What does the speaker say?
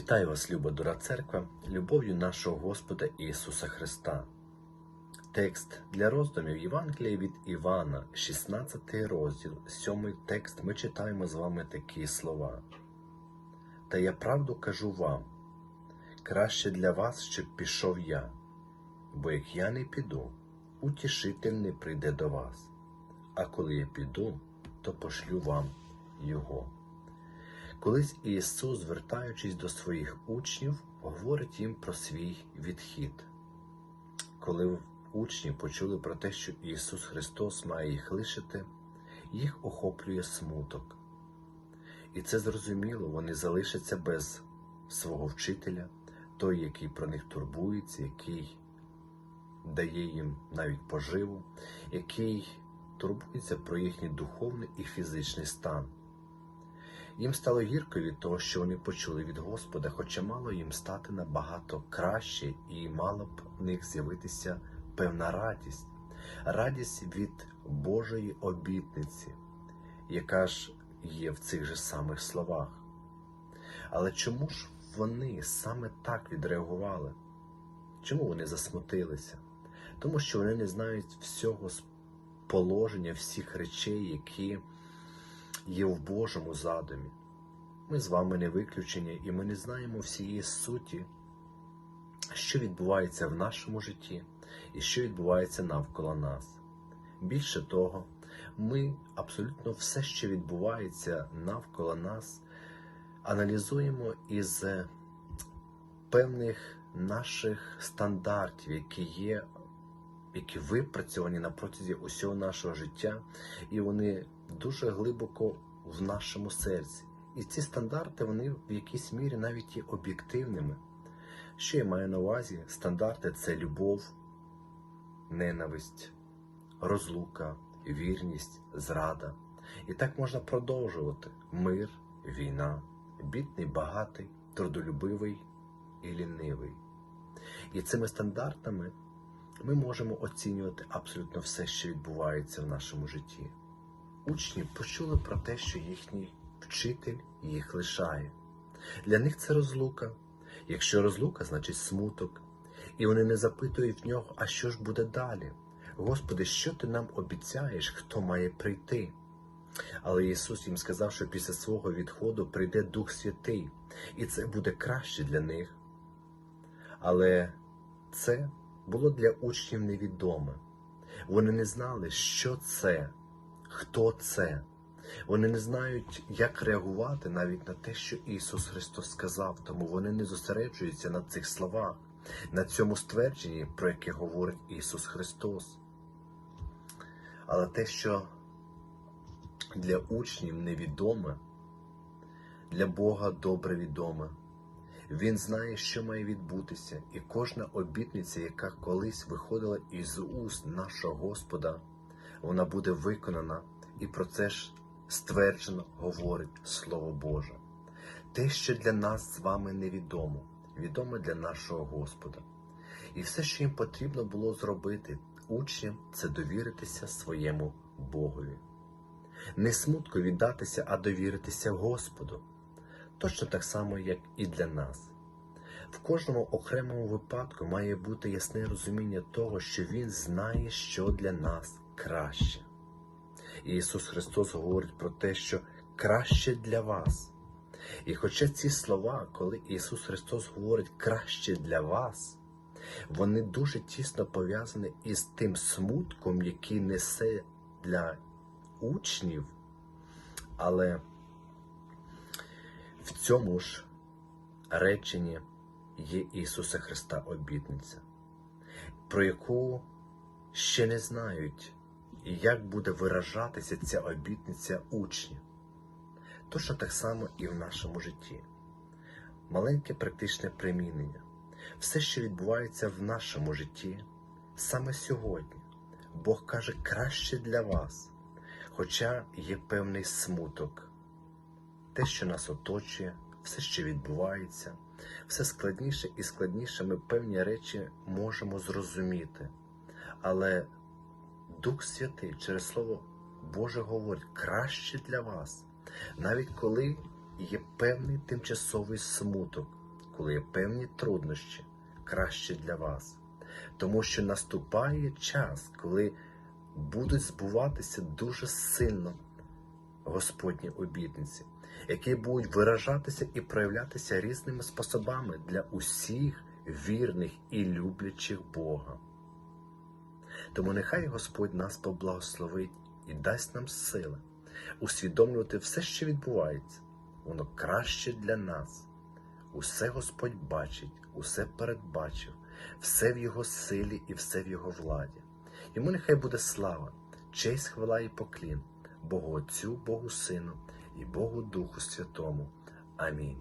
Вітаю вас, люба дора церква, любов'ю нашого Господа Ісуса Христа. Текст для роздумів Євангелія від Івана, 16 розділ, 7 текст. Ми читаємо з вами такі слова. Та я правду кажу вам, краще для вас, щоб пішов я, бо як я не піду, утішитель не прийде до вас, а коли я піду, то пошлю вам його. Колись Ісус, звертаючись до своїх учнів, говорить їм про свій відхід. Коли учні почули про те, що Ісус Христос має їх лишити, їх охоплює смуток. І це зрозуміло, вони залишаться без свого вчителя, той, який про них турбується, який дає їм навіть поживу, який турбується про їхній духовний і фізичний стан. Їм стало гірко від того, що вони почули від Господа, хоча мало їм стати набагато краще і мала б в них з'явитися певна радість, радість від Божої обітниці, яка ж є в цих же самих словах. Але чому ж вони саме так відреагували? Чому вони засмутилися? Тому що вони не знають всього положення, всіх речей, які є в Божому задумі. Ми з вами не виключення, і ми не знаємо всієї суті, що відбувається в нашому житті і що відбувається навколо нас. Більше того, ми абсолютно все, що відбувається навколо нас, аналізуємо із певних наших стандартів, які є, які випрацьовані на протязі усього нашого життя, і вони дуже глибоко в нашому серці. І ці стандарти вони в якійсь мірі навіть є об'єктивними. Що я маю на увазі? Стандарти це любов, ненависть, розлука, вірність, зрада. І так можна продовжувати мир, війна, бідний, багатий, трудолюбивий і лінивий. І цими стандартами ми можемо оцінювати абсолютно все, що відбувається в нашому житті. Учні почули про те, що їхній вчитель їх лишає. Для них це розлука. Якщо розлука, значить смуток. І вони не запитують в нього, а що ж буде далі? Господи, що ти нам обіцяєш, хто має прийти? Але Ісус їм сказав, що після свого відходу прийде Дух Святий, і це буде краще для них. Але це було для учнів невідоме. Вони не знали, що це, хто це. Вони не знають, як реагувати навіть на те, що Ісус Христос сказав, тому вони не зосереджуються на цих словах, на цьому ствердженні, про яке говорить Ісус Христос. Але те, що для учнів невідоме, для Бога добре відоме. Він знає, що має відбутися, і кожна обітниця, яка колись виходила із уст нашого Господа, вона буде виконана, і про це ж стверджено говорить Слово Боже. Те, що для нас з вами невідомо, відомо для нашого Господа. І все, що їм потрібно було зробити учням, це довіритися своєму Богові. Не смутку віддатися, а довіритися Господу. Точно так само, як і для нас. В кожному окремому випадку має бути ясне розуміння того, що Він знає, що для нас краще. Ісус Христос говорить про те, що краще для вас. І хоча ці слова, коли Ісус Христос говорить краще для вас, вони дуже тісно пов'язані із тим смутком, який несе для учнів, але в цьому ж реченні є Ісуса Христа обітниця, про яку ще не знають, і як буде виражатися ця обітниця учнів. Точно так само і в нашому житті. Маленьке практичне примінення. Все, що відбувається в нашому житті, саме сьогодні, Бог каже краще для вас, хоча є певний смуток. Те, що нас оточує, все, що відбувається, все складніше і складніше ми певні речі можемо зрозуміти. Але Дух Святий через Слово Боже говорить краще для вас, навіть коли є певний тимчасовий смуток, коли є певні труднощі, краще для вас. Тому що наступає час, коли будуть збуватися дуже сильно Господні обітниці, які будуть виражатися і проявлятися різними способами для усіх вірних і люблячих Бога. Тому нехай Господь нас поблагословить і дасть нам сили усвідомлювати все, що відбувається, воно краще для нас. Усе Господь бачить, усе передбачив, все в Його силі і все в Його владі. Йому нехай буде слава, честь, хвала і поклін Богу Отцю, Богу Сину і Богу Духу Святому. Амінь.